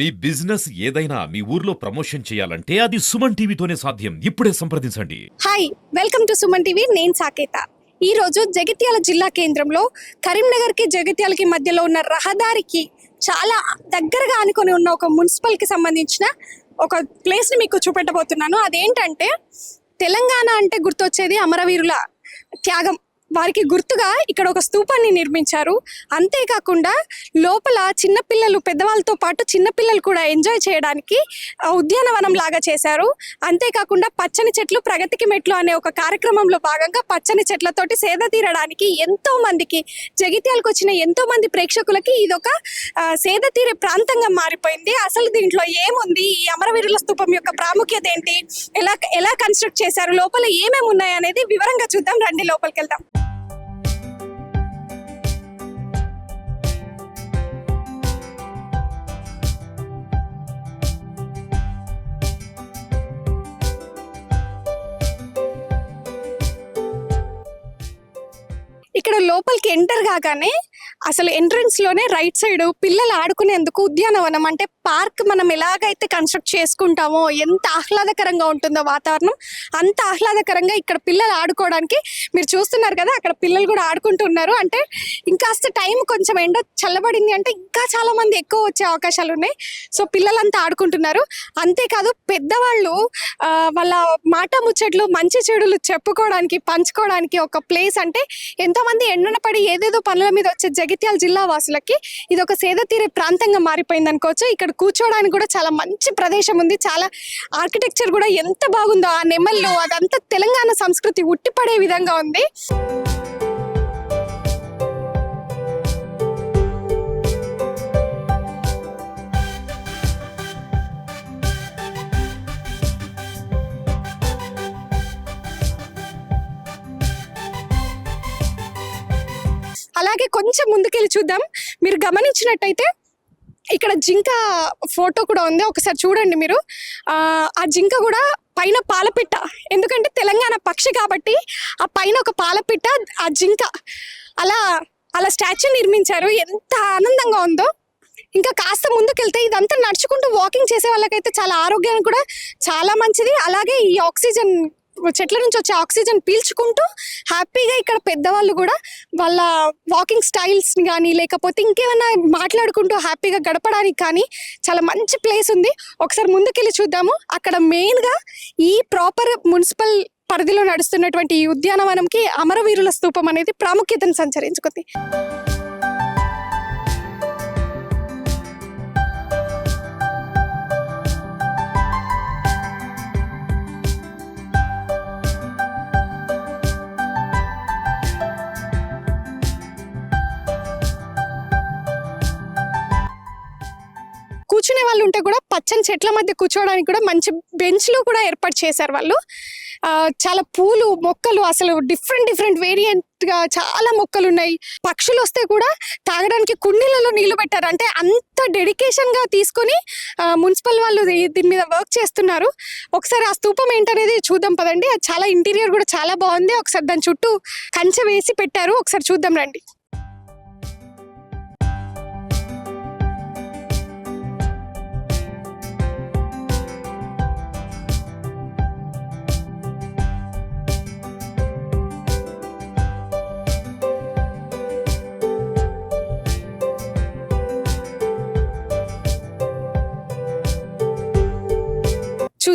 మీ business ఏదైనా మీ ఊర్లో promotion చేయాలంటే అది సుమన్ టీవీతోనే సాధ్యం. ఇప్పుడే సంప్రదించండి. Hi welcome to Suman TV. నేను సాకేత. ఈ రోజు జగిత్యాల జిల్లా కేంద్రంలో కరీంనగర్కి జగిత్యాలకి మధ్యలో ఉన్న రహదారికి చాలా దగ్గరగా అనుకుని ఉన్న ఒక మున్సిపల్కి సంబంధించిన ఒక ప్లేస్ని మీకు చూపెట్టబోతున్నాను. అదేంటంటే తెలంగాణ అంటే గుర్తొచ్చేది అమరవీరుల త్యాగం. వారికి గుర్తుగా ఇక్కడ ఒక స్తూపాన్ని నిర్మించారు. అంతేకాకుండా లోపల చిన్నపిల్లలు పెద్దవాళ్ళతో పాటు చిన్నపిల్లలు కూడా ఎంజాయ్ చేయడానికి ఉద్యానవనం లాగా చేశారు. అంతేకాకుండా పచ్చని చెట్లు ప్రగతికి మెట్లు అనే ఒక కార్యక్రమంలో భాగంగా పచ్చని చెట్లతోటి సేద తీరడానికి ఎంతో మందికి జగిత్యాలకు వచ్చిన ఎంతో మంది ప్రేక్షకులకి ఇదొక ఒక సేద తీరే ప్రాంతంగా మారిపోయింది. అసలు దీంట్లో ఏముంది? ఈ అమరవీరుల స్తూపం యొక్క ప్రాముఖ్యత ఏంటి? ఎలా ఎలా కన్స్ట్రక్ట్ చేశారు? లోపల ఏమేమి ఉన్నాయి అనేది వివరంగా చూద్దాం. రండి లోపలికి వెళ్దాం. ఇక్కడ లోపలికి ఎంటర్ కాగానే అసలు ఎంట్రన్స్లోనే రైట్ సైడ్ పిల్లలు ఆడుకునేందుకు ఉద్యానవనం అంటే పార్క్ మనం ఎలాగైతే కన్స్ట్రక్ట్ చేసుకుంటామో ఎంత ఆహ్లాదకరంగా ఉంటుందో వాతావరణం అంత ఆహ్లాదకరంగా ఇక్కడ పిల్లలు ఆడుకోవడానికి మీరు చూస్తున్నారు కదా అక్కడ పిల్లలు కూడా ఆడుకుంటున్నారు. అంటే ఇంకాస్త టైం కొంచెం ఎండ చల్లబడింది అంటే ఇంకా చాలా మంది ఎక్కువ వచ్చే అవకాశాలు ఉన్నాయి. సో పిల్లలంతా ఆడుకుంటున్నారు. అంతేకాదు పెద్దవాళ్ళు వాళ్ళ మాట ముచ్చట్లు మంచి చెడులు చెప్పుకోవడానికి పంచుకోవడానికి ఒక ప్లేస్ అంటే ఎంతోమంది ఎండన పడి ఏదేదో పనుల మీద వచ్చే జగిత్యాల జిల్లా వాసులకి ఇది ఒక సేద తీరే ప్రాంతంగా మారిపోయింది అనుకోవచ్చు ఇక్కడ కూర్చోవడానికి కూడా చాలా మంచి ప్రదేశం ఉంది. చాలా ఆర్కిటెక్చర్ కూడా ఎంత బాగుందో ఆ నెమల్లో అదంతా తెలంగాణ సంస్కృతి ఉట్టిపడే విధంగా ఉంది. అలాగే కొంచెం ముందుకెళ్ళి చూద్దాం. మీరు గమనించినట్టయితే ఇక్కడ జింక ఫోటో కూడా ఉంది. ఒకసారి చూడండి మీరు. ఆ, జింక కూడా పైన పాలపిట్ట. ఎందుకంటే తెలంగాణ పక్షి కాబట్టి ఆ పైన ఒక పాలపిట్ట ఆ జింక. అలా అలా స్టాచ్యూ నిర్మించారు. ఎంత ఆనందంగా ఉందో. ఇంకా కాస్త ముందుకెళ్తే ఇదంతా నడుచుకుంటూ వాకింగ్ చేసే వాళ్ళకైతే చాలా ఆరోగ్యానికి కూడా చాలా మంచిది. అలాగే ఈ ఆక్సిజన్ చెట్ల నుంచి వచ్చే ఆక్సిజన్ పీల్చుకుంటూ హ్యాపీగా ఇక్కడ పెద్దవాళ్ళు కూడా వాళ్ళ వాకింగ్ స్టైల్స్ కానీ లేకపోతే ఇంకేమైనా మాట్లాడుకుంటూ హ్యాపీగా గడపడానికి కానీ చాలా మంచి ప్లేస్ ఉంది. ఒకసారి ముందుకెళ్ళి చూద్దాము. అక్కడ మెయిన్గా ఈ ప్రాపర్ మున్సిపల్ పరిధిలో నడుస్తున్నటువంటి ఈ ఉద్యానవనంకి అమరవీరుల స్తూపం అనేది ప్రాముఖ్యతను సంచరించుకుంది. కూర్చునే వాళ్ళు ఉంటే కూడా పచ్చని చెట్ల మధ్య కూర్చోవడానికి కూడా మంచి బెంచ్లు కూడా ఏర్పాటు చేశారు వాళ్ళు. చాలా పూలు మొక్కలు అసలు డిఫరెంట్ డిఫరెంట్ వేరియంట్గా చాలా మొక్కలు ఉన్నాయి. పక్షులు వస్తే కూడా తాగడానికి కుండీలలో నీళ్ళు పెట్టారు. అంటే అంత డెడికేషన్గా తీసుకొని మున్సిపల్ వాళ్ళు దీని మీద వర్క్ చేస్తున్నారు. ఒకసారి ఆ స్తూపం ఏంటనేది చూద్దాం పదండి. అది చాలా ఇంటీరియర్ కూడా చాలా బాగుంది. ఒకసారి దాని చుట్టూ కంచె వేసి పెట్టారు. ఒకసారి చూద్దాం రండి.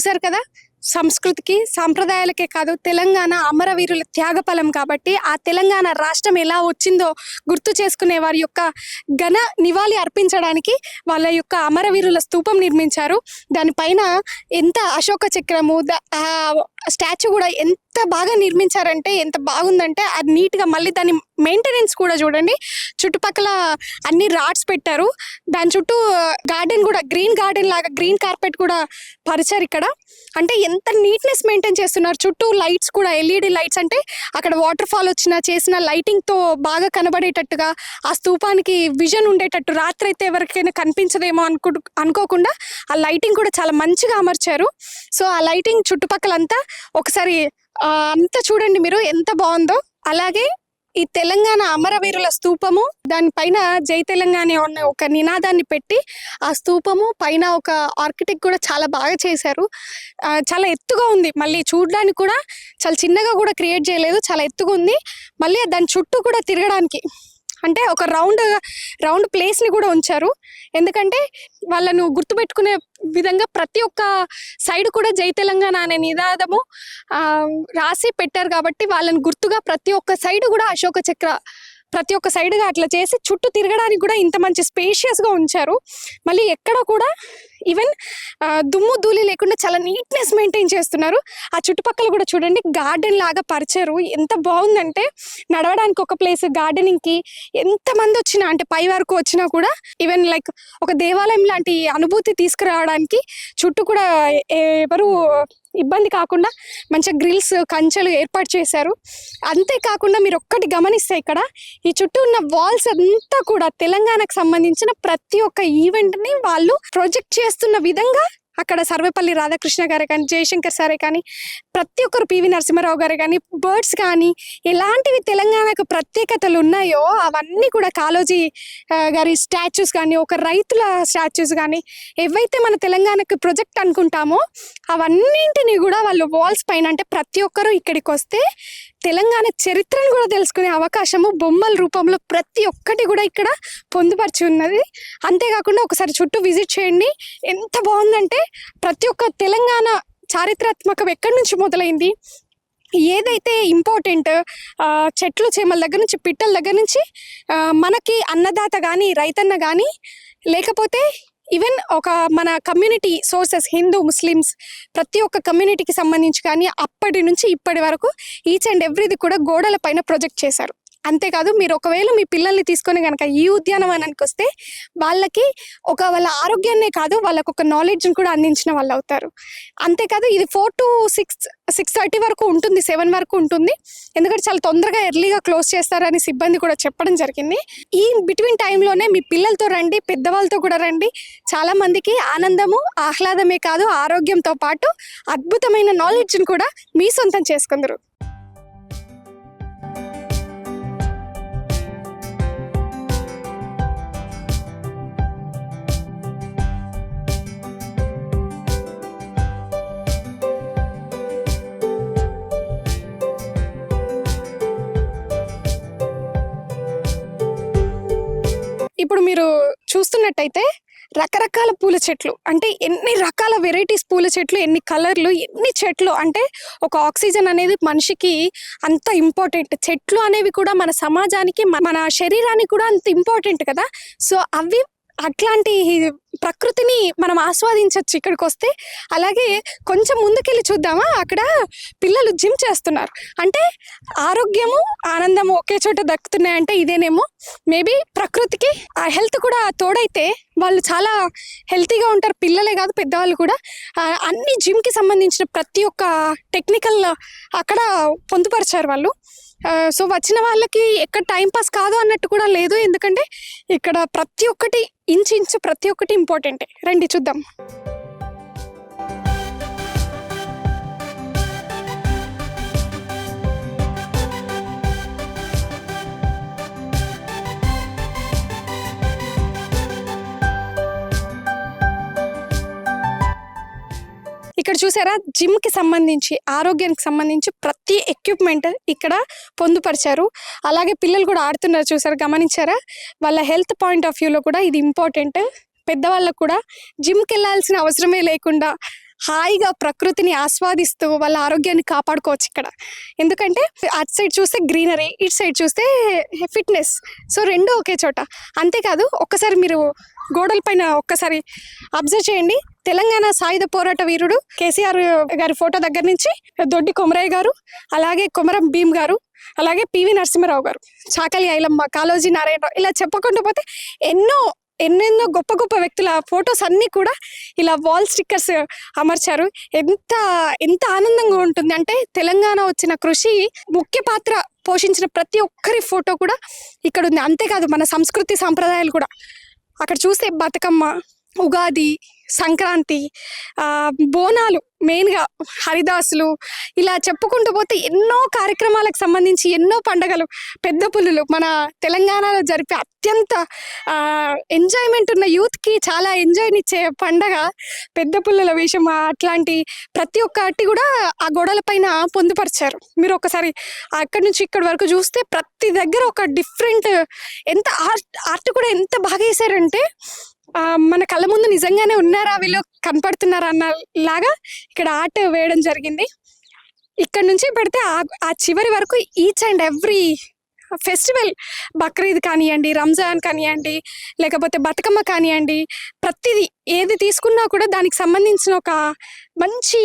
చూశారు కదా? సంస్కృతికి సాంప్రదాయాలకే కాదు తెలంగాణ అమరవీరుల త్యాగఫలం కాబట్టి ఆ తెలంగాణ రాష్ట్రం ఎలా వచ్చిందో గుర్తు చేసుకునే వారి యొక్క ఘన నివాళి అర్పించడానికి వాళ్ళ యొక్క అమరవీరుల స్తూపం నిర్మించారు. దానిపైన ఎంత అశోక చక్రము ద- స్టాచ్యూ కూడా ఎంత బాగా నిర్మించారంటే ఎంత బాగుందంటే అది నీట్గా మళ్ళీ దాని మెయింటెనెన్స్ కూడా చూడండి. చుట్టుపక్కల అన్ని రాడ్స్ పెట్టారు. దాని చుట్టూ గార్డెన్ కూడా గ్రీన్ గార్డెన్ లాగా గ్రీన్ కార్పెట్ కూడా పరిచారు ఇక్కడ. అంటే ఎంత నీట్నెస్ మెయింటైన్ చేస్తున్నారు. చుట్టూ లైట్స్ కూడా ఎల్ఈడి లైట్స్ అంటే అక్కడ వాటర్ ఫాల్ వచ్చిన చేసిన లైటింగ్తో బాగా కనబడేటట్టుగా ఆ స్తూపానికి విజన్ ఉండేటట్టు రాత్రి అయితే ఎవరికైనా కనిపించదేమో అనుకు అనుకోకుండా ఆ లైటింగ్ కూడా చాలా మంచిగా అమర్చారు. సో ఆ లైటింగ్ చుట్టుపక్కలంతా ఒకసారి అంత అంతా చూడండి మీరు ఎంత బాగుందో. అలాగే ఈ తెలంగాణ అమరవీరుల స్తూపము దానిపైన జై తెలంగాణ ఉన్న ఒక నినాదాన్ని పెట్టి ఆ స్తూపము పైన ఒక ఆర్కిటెక్ట్ కూడా చాలా బాగా చేశారు. చాలా ఎత్తుగా ఉంది. మళ్ళీ చూడడానికి కూడా చాలా చిన్నగా కూడా క్రియేట్ చేయలేదు. చాలా ఎత్తుగా ఉంది. మళ్ళీ దాని చుట్టూ కూడా తిరగడానికి అంటే ఒక రౌండ్ రౌండ్ ప్లేస్ని కూడా ఉంచారు. ఎందుకంటే వాళ్ళను గుర్తుపెట్టుకునే విధంగా ప్రతి ఒక్క సైడ్ కూడా జై తెలంగాణ అనే నినాదము రాసి పెట్టారు కాబట్టి వాళ్ళని గుర్తుగా ప్రతి ఒక్క సైడ్ కూడా అశోక చక్ర ప్రతి ఒక్క సైడ్గా అట్లా చేసి చుట్టూ తిరగడానికి కూడా ఇంత మంచి స్పేషియస్గా ఉంచారు. మళ్ళీ ఎక్కడ కూడా ఈవెన్ దుమ్ము ధూళి లేకుండా చాలా నీట్నెస్ మెయింటైన్ చేస్తున్నారు. ఆ చుట్టుపక్కల కూడా చూడండి గార్డెన్ లాగా పరిచారు. ఎంత బాగుందంటే నడవడానికి ఒక ప్లేస్ గార్డెనింగ్కి ఎంతమంది వచ్చినా అంటే పై వరకు వచ్చినా కూడా ఈవెన్ లైక్ ఒక దేవాలయం లాంటి అనుభూతి తీసుకురావడానికి చుట్టూ కూడా ఎవరు ఇబ్బంది కాకుండా మంచిగా గ్రిల్స్ కంచెలు ఏర్పాటు చేశారు. అంతేకాకుండా మీరు ఒక్కటి గమనిస్తే ఇక్కడ ఈ చుట్టూ ఉన్న వాల్స్ అంతా కూడా తెలంగాణకు సంబంధించిన ప్రతి ఒక్క ఈవెంట్ని వాళ్ళు ప్రొజెక్ట్ చేసి చేస్తున్న విధంగా అక్కడ సర్వేపల్లి రాధాకృష్ణ గారే కానీ జయశంకర్ సారే కానీ ప్రతి ఒక్కరు పివి నరసింహారావు గారు కానీ బర్డ్స్ కానీ ఎలాంటివి తెలంగాణకు ప్రత్యేకతలు ఉన్నాయో అవన్నీ కూడా కాలోజీ గారి స్టాచ్యూస్ కానీ ఒక రైతుల స్టాచ్యూస్ కానీ ఏవైతే మన తెలంగాణకు ప్రొజెక్ట్ అనుకుంటామో అవన్నింటినీ కూడా వాళ్ళు వాల్స్ పైన అంటే ప్రతి ఒక్కరూ ఇక్కడికి వస్తే తెలంగాణ చరిత్రను కూడా తెలుసుకునే అవకాశము బొమ్మల రూపంలో ప్రతి ఒక్కటి కూడా ఇక్కడ పొందుపరిచి ఉన్నది. అంతేకాకుండా ఒకసారి చుట్టూ విజిట్ చేయండి. ఎంత బాగుందంటే ప్రతి ఒక్క తెలంగాణ చారిత్రాత్మకం ఎక్కడి నుంచి మొదలైంది? ఏదైతే ఇంపార్టెంట్ చెట్లు చేమల దగ్గర నుంచి పిట్టల దగ్గర నుంచి మనకి అన్నదాత కానీ రైతన్న కానీ లేకపోతే ఈవెన్ ఒక మన కమ్యూనిటీ సోర్సెస్ హిందూ ముస్లిమ్స్ ప్రతి ఒక్క కమ్యూనిటీకి సంబంధించి కానీ అప్పటి నుంచి ఇప్పటి వరకు ఈచ్ అండ్ ఎవ్రీది కూడా గోడల పైన ప్రొజెక్ట్ చేశారు. అంతేకాదు మీరు ఒకవేళ మీ పిల్లల్ని తీసుకొని కనుక ఈ ఉద్యానవనానికి వస్తే వాళ్ళకి ఒక వాళ్ళ ఆరోగ్యాన్నే కాదు వాళ్ళకు ఒక నాలెడ్జ్ని కూడా అందించిన వాళ్ళు అవుతారు. అంతేకాదు ఇది four to six six thirty వరకు ఉంటుంది సెవెన్ వరకు ఉంటుంది. ఎందుకంటే చాలా తొందరగా ఎర్లీగా క్లోజ్ చేస్తారని సిబ్బంది కూడా చెప్పడం జరిగింది. ఈ బిట్వీన్ టైంలోనే మీ పిల్లలతో రండి పెద్దవాళ్ళతో కూడా రండి. చాలామందికి ఆనందము ఆహ్లాదమే కాదు ఆరోగ్యంతో పాటు అద్భుతమైన నాలెడ్జ్ని కూడా మీ సొంతం చేసుకుందరు. చూస్తున్నట్టయితే రకరకాల పూల చెట్లు. అంటే ఎన్ని రకాల వెరైటీస్ పూల చెట్లు ఎన్ని కలర్లు ఎన్ని చెట్లు అంటే ఒక ఆక్సిజన్ అనేది మనిషికి అంత ఇంపార్టెంట్. చెట్లు అనేవి కూడా మన సమాజానికి మన శరీరానికి కూడా అంత ఇంపార్టెంట్ కదా. సో అవి అట్లాంటి ప్రకృతిని మనం ఆస్వాదించవచ్చు ఇక్కడికి వస్తే అలాగే కొంచెం ముందుకెళ్ళి చూద్దామా? అక్కడ పిల్లలు జిమ్ చేస్తున్నారు. అంటే ఆరోగ్యము ఆనందము ఒకే చోట దక్కుతున్నాయంటే ఇదేనేమో. మేబీ ప్రకృతికి ఆ హెల్త్ కూడా తోడైతే వాళ్ళు చాలా హెల్తీగా ఉంటారు. పిల్లలే కాదు పెద్దవాళ్ళు కూడా. అన్ని జిమ్కి సంబంధించిన ప్రతి ఒక్క టెక్నికల్ అక్కడ పొందుపరిచారు వాళ్ళు. సో వచ్చిన వాళ్ళకి ఎక్కడ టైం పాస్ కాదు అన్నట్టు కూడా లేదు. ఎందుకంటే ఇక్కడ ప్రతి ఒక్కటి ఇంచు ఇంచు ప్రతి ఒక్కటి ఇంపార్టెంటే. రండి చూద్దాం. ఇక్కడ చూసారా? జిమ్కి సంబంధించి ఆరోగ్యానికి సంబంధించి ప్రతి ఎక్విప్మెంట్ ఇక్కడ పొందుపరిచారు. అలాగే పిల్లలు కూడా ఆడుతున్నారు చూసారు? గమనించారా? వాళ్ళ హెల్త్ పాయింట్ ఆఫ్ వ్యూలో కూడా ఇది ఇంపార్టెంట్ పెద్దవాళ్ళకు కూడా జిమ్కి వెళ్ళాల్సిన అవసరమే లేకుండా హాయిగా ప్రకృతిని ఆస్వాదిస్తూ వాళ్ళ ఆరోగ్యాన్ని కాపాడుకోవచ్చు ఇక్కడ. ఎందుకంటే అటు సైడ్ చూస్తే గ్రీనరీ ఇటు సైడ్ చూస్తే ఫిట్నెస్. సో రెండు ఒకే చోట. అంతేకాదు ఒక్కసారి మీరు గోడల పైన ఒక్కసారి అబ్జర్వ్ చేయండి. తెలంగాణ సాయుధ పోరాట వీరుడు కేసీఆర్ గారి ఫోటో దగ్గర నుంచి దొడ్డి కొమరయ్య గారు అలాగే కొమరం భీమ్ గారు అలాగే పివి నరసింహారావు గారు చాకలి ఐలమ్మ కాళోజీ నారాయణరావు ఇలా చెప్పకుండా పోతే ఎన్నో ఎన్నెన్నో గొప్ప గొప్ప వ్యక్తుల ఫొటోస్ అన్నీ కూడా ఇలా వాల్ స్టిక్కర్స్ అమర్చారు. ఎంత ఎంత ఆనందంగా ఉంటుంది అంటే తెలంగాణ వచ్చిన కృషి ముఖ్య పాత్ర పోషించిన ప్రతి ఒక్కరి ఫోటో కూడా ఇక్కడ ఉంది అంతేకాదు మన సంస్కృతి సాంప్రదాయాలు కూడా. అక్కడ చూస్తే బతుకమ్మ ఉగాది సంక్రాంతి బోనాలు మెయిన్గా హరిదాసులు ఇలా చెప్పుకుంటూ పోతే ఎన్నో కార్యక్రమాలకు సంబంధించి ఎన్నో పండగలు పెద్ద పుల్లులు మన తెలంగాణలో జరిపే అత్యంత ఎంజాయ్మెంట్ ఉన్న యూత్కి చాలా ఎంజాయ్నిచ్చే పండగ పెద్ద పుల్లుల వేషం. అట్లాంటి ప్రతి ఒక్కటి కూడా ఆ గోడల పైన పొందుపరిచారు. మీరు ఒకసారి అక్కడి నుంచి ఇక్కడి వరకు చూస్తే ప్రతి దగ్గర ఒక డిఫరెంట్ ఎంత ఆర్ట్ ఆర్ట్ కూడా ఎంత బాగా వేసారంటే మన కళ్ళ ముందు నిజంగానే ఉన్నారా వీళ్ళు? కనపడుతున్నారా అన్న లాగా ఇక్కడ ఆర్ట్ వేయడం జరిగింది. ఇక్కడ నుంచి పెడితే ఆ ఆ చివరి వరకు each and every festival Bakrid కానివ్వండి రంజాన్ కానివ్వండి లేకపోతే బతుకమ్మ కానివ్వండి ప్రతిదీ ఏది తీసుకున్నా కూడా దానికి సంబంధించిన ఒక మంచి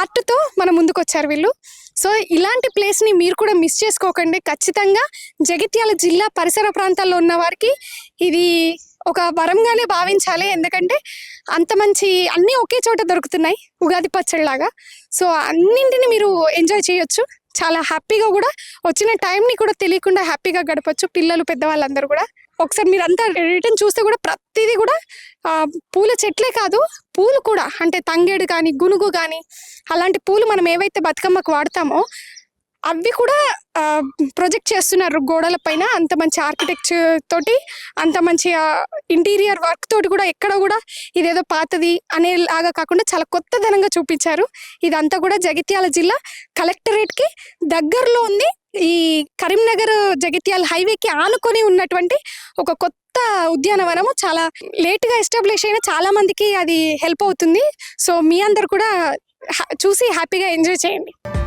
ఆర్ట్తో మన ముందుకు వచ్చారు వీళ్ళు. సో ఇలాంటి ప్లేస్ని మీరు కూడా మిస్ చేసుకోకండి. ఖచ్చితంగా జగిత్యాల జిల్లా పరిసర ప్రాంతాల్లో ఉన్న వారికి ఇది ఒక వరంగానే భావించాలి. ఎందుకంటే అంత మంచి అన్నీ ఒకే చోట దొరుకుతున్నాయి. ఉగాది పచ్చడిలాగా సో అన్నింటిని మీరు ఎంజాయ్ చేయొచ్చు. చాలా హ్యాపీగా కూడా వచ్చిన టైంని కూడా తెలియకుండా హ్యాపీగా గడపచ్చు పిల్లలు పెద్దవాళ్ళందరూ కూడా. ఒకసారి మీరు అంతా రిటర్న్ చూస్తే కూడా ప్రతిదీ కూడా పూల చెట్లే కాదు పూలు కూడా. అంటే తంగేడు కానీ గునుగు కానీ అలాంటి పూలు మనం ఏవైతే బతుకమ్మకు వాడతామో అవి కూడా ప్రొజెక్ట్ చేస్తున్నారు గోడల పైన అంత మంచి ఆర్కిటెక్చర్ తోటి అంత మంచి ఇంటీరియర్ వర్క్ తోటి కూడా ఎక్కడ కూడా ఇదేదో పాతది అనేలాగా కాకుండా చాలా కొత్తదనంగా చూపించారు. ఇదంతా కూడా జగిత్యాల జిల్లా కలెక్టరేట్కి దగ్గరలో ఉంది. ఈ కరీంనగర్ జగిత్యాల హైవేకి ఆనుకొని ఉన్నటువంటి ఒక కొత్త ఉద్యానవనము. చాలా లేట్గా ఎస్టాబ్లిష్ అయిన చాలా మందికి అది హెల్ప్ అవుతుంది. సో మీ అందరు కూడా హ్యా- చూసి హ్యాపీగా ఎంజాయ్ చేయండి.